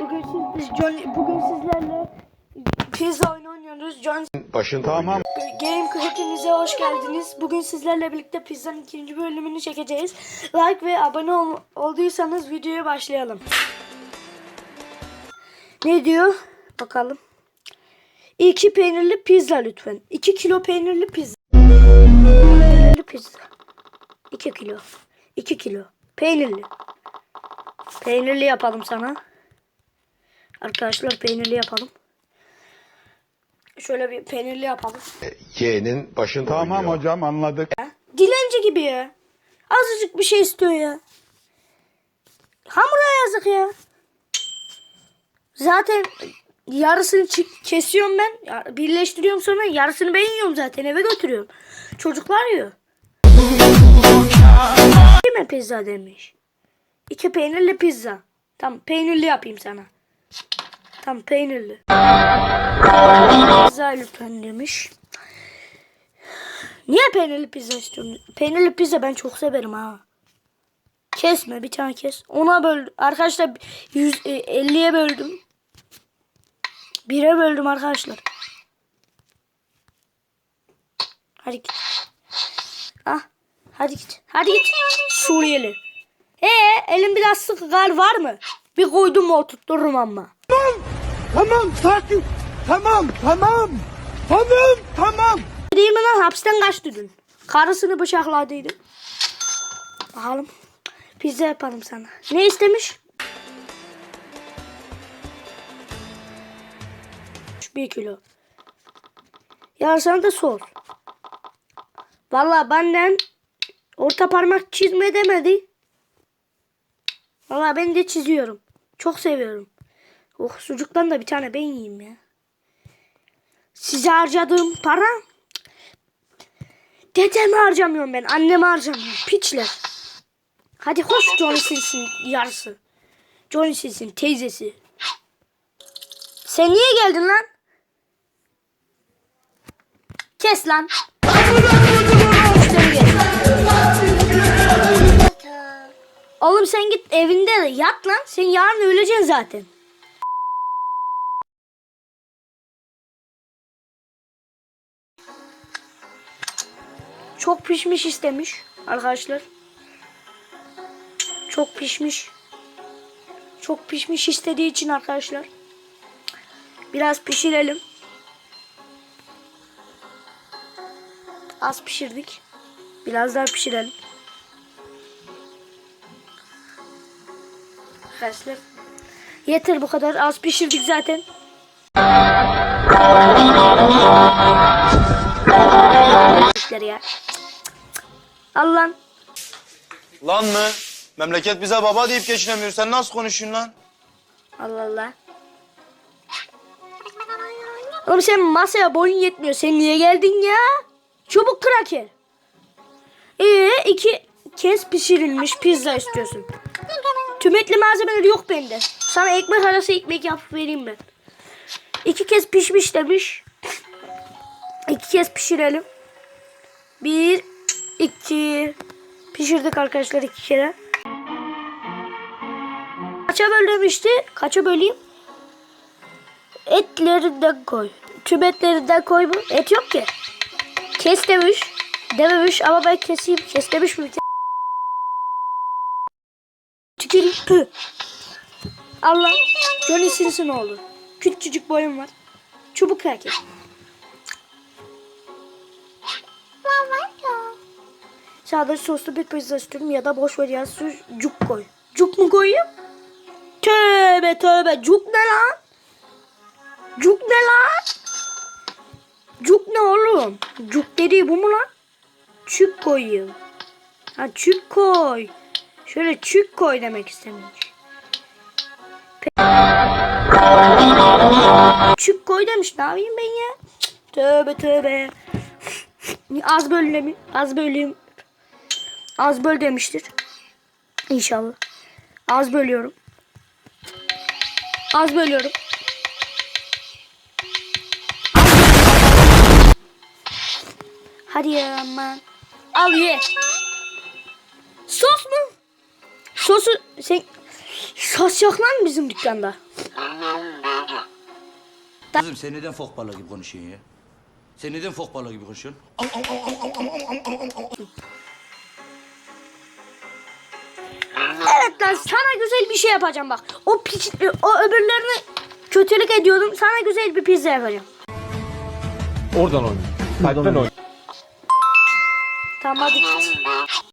Bugün siz John, bugün sizlerle pizza oyunu oynuyoruz. John Başında Tamam. Game hepinize hoş geldiniz. Bugün sizlerle birlikte pizzanın ikinci bölümünü çekeceğiz. Like ve abone ol, olduysanız videoya başlayalım. Ne diyor? Bakalım. İki peynirli pizza lütfen. 2 kilo peynirli pizza. Peynirli pizza. 2 kilo. 2 kilo. Peynirli. Peynirli yapalım sana. Arkadaşlar peynirli yapalım. Şöyle bir peynirli yapalım. Y'nin başında Tamam oynuyor. hocam anladık. Dilenci gibi ya. Azıcık bir şey istiyor ya. Hamura yazık ya. Zaten yarısını çi- kesiyorum ben. Ya- Birleştiriyorum sonra yarısını ben yiyorum zaten eve götürüyorum. Çocuklar yiyor. Mi pizza demiş. İki peynirli pizza. Tamam peynirli yapayım sana. Tamam peynirli. Pizza lütfen demiş. Niye peynirli pizza istiyorsun? Peynirli pizza ben çok severim ha. Kesme bir tane kes. Ona böl. Arkadaşlar 100, e, 50'ye böldüm. 1'e böldüm arkadaşlar. Hadi git. Ah. Hadi git. Hadi git. Suriyeli. Ee, elim biraz sıkı gal var mı? Bir koydum oturttururum ama. Tamam sakin. Tamam tamam. Tamam tamam. Mi lan hapisten kaçtı dün. Karısını bıçakladıydı. Bakalım. Pizza yapalım sana. Ne istemiş? Bir kilo. Ya sana da sor. Valla benden orta parmak çizme demedi. Valla ben de çiziyorum. Çok seviyorum. Oh sucuktan da bir tane ben yiyeyim ya. Size harcadığım para Dedemi harcamıyorum ben. Annemi harcamıyorum. Piçler. Hadi koş Johnny Sins'in yarısı. Johnny Sins'in teyzesi. Sen niye geldin lan? Kes lan. Oğlum sen git evinde de yat lan. Sen yarın öleceksin zaten. Çok pişmiş istemiş arkadaşlar. Çok pişmiş. Çok pişmiş istediği için arkadaşlar. Biraz pişirelim. Az pişirdik. Biraz daha pişirelim. Arkadaşlar. Yeter bu kadar. Az pişirdik zaten. Ya. Al lan. Lan mı? Memleket bize baba deyip geçinemiyor. Sen nasıl konuşuyorsun lan? Allah Allah. Oğlum sen masaya boyun yetmiyor. Sen niye geldin ya? Çubuk kraker. Ee iki kez pişirilmiş pizza istiyorsun. Tümetli malzemeleri yok bende. Sana ekmek arası ekmek yapıp vereyim ben. İki kez pişmiş demiş. İki kez pişirelim. Bir, iki. Pişirdik arkadaşlar iki kere. Kaça böl demişti? Kaça böleyim? Etleri de koy. Tüm etleri de koy bu. Et yok ki. Kes demiş. Dememiş ama ben keseyim. Kes demiş mi? Tüküreyim. Allah. Johnny Sins'in oğlu. Küçücük boyum var. Çubuk erkek. Sadece soslu bir pizza istiyorum ya da boş ver ya sucuk koy. Cuk mu koyayım? Tövbe tövbe. Cuk ne lan? Cuk ne lan? Cuk ne oğlum? Cuk dediği bu mu lan? Çük koyayım. Ha çük koy. Şöyle çük koy demek istemiş. Çük koy demiş. Ne yapayım ben ya? Cık, Tövbe tövbe. Az bölüm, az bölüm. Az böl demiştir. İnşallah. Az bölüyorum. Az bölüyorum. Hadi ya aman. Al ye. Sos mu? Sosu sen Satacak lan bizim dükkanda. Kızım sen neden fok balığı gibi konuşuyorsun ya? Sen neden fok balığı gibi konuşuyorsun? Lan sana güzel bir şey yapacağım bak. O piç, o öbürlerini kötülük ediyordum. Sana güzel bir pizza yapacağım. Oradan oyna. Kalpten oyna. Tamam hadi.